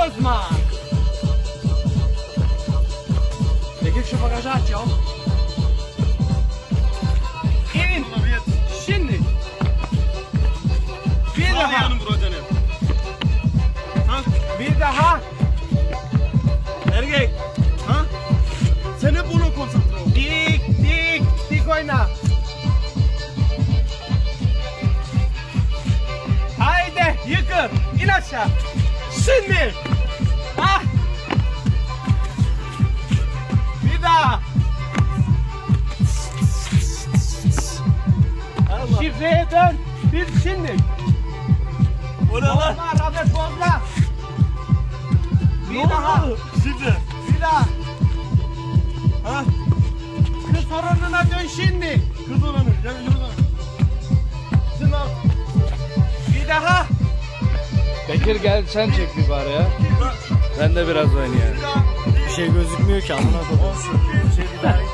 Bozma. Peki şu bagajı aç ya. İn. Şimdi. Bir daha. Bir daha. Erkek. Ha? Sen hep ona konsantre. Dik dik dik oyna. Haydi yıkıl. İn aşağı. Şimdi. Şifreye dön. Ne lan? Bozma Robert bozma. Bir daha. Şimdi. Bir daha. Ha? Kız sorununa dön şimdi. Kız olanı. Gel yürü al. Bir daha. Bekir gel sen çek bir bari ya. Ben de biraz oynayayım. Bir şey gözükmüyor ki amına koyayım. Olsun. Bir şey bir daha.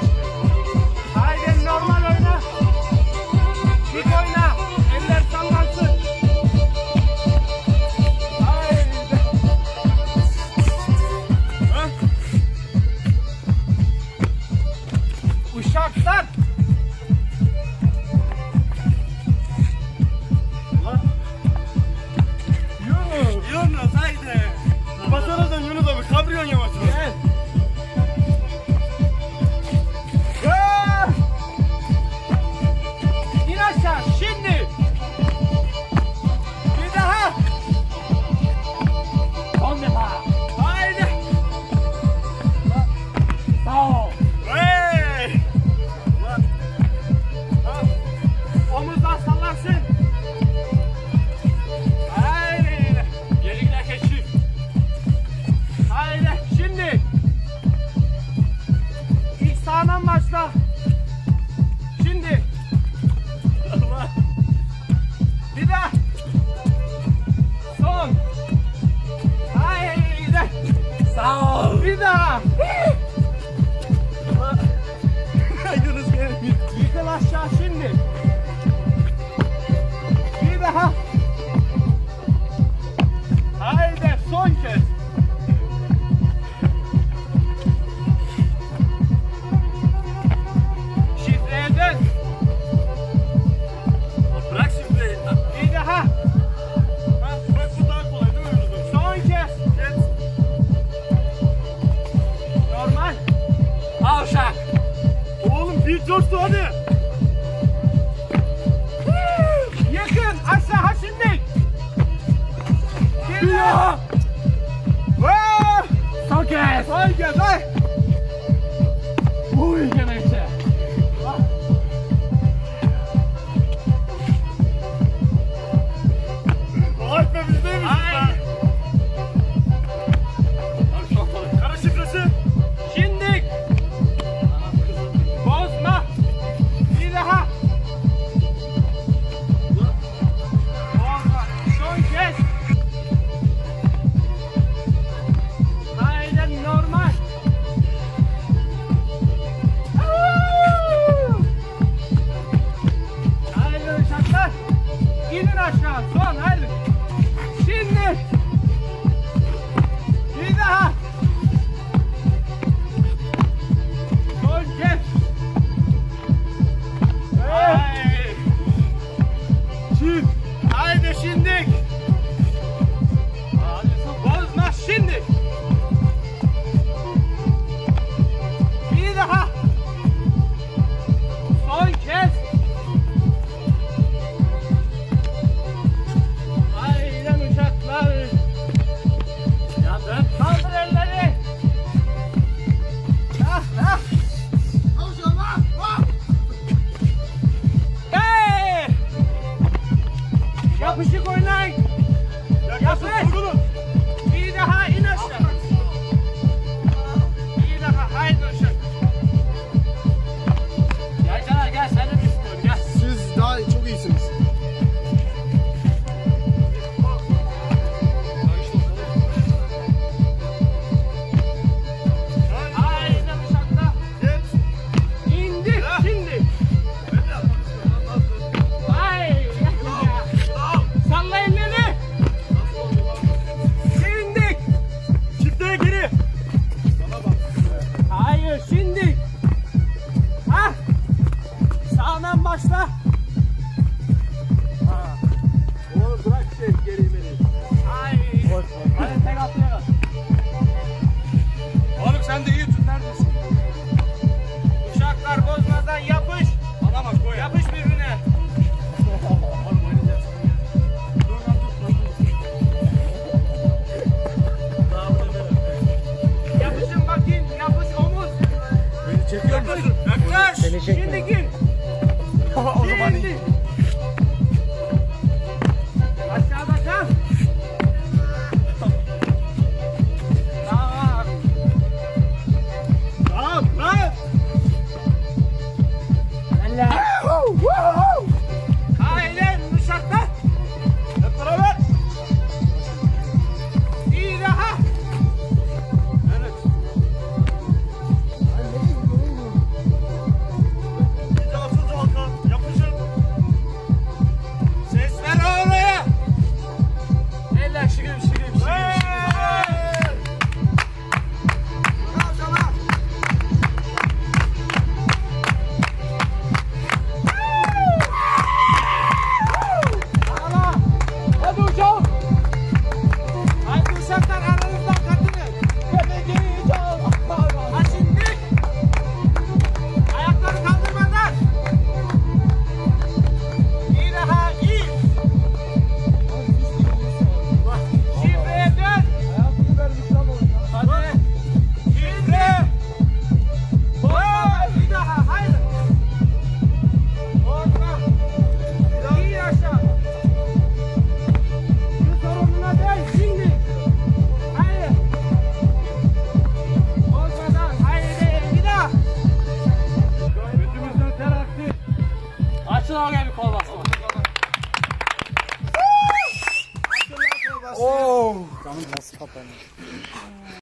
shot, start! Şimdi. Bir daha. Haydi son kez. Şifreye dön. Bırak şimdi. Bir daha. Ha, bu daha kolay değil mi? Son kez. Geç. Normal. Avşak. Oğlum bir coştu hadi. Kez. Son kez. Ay. must happen.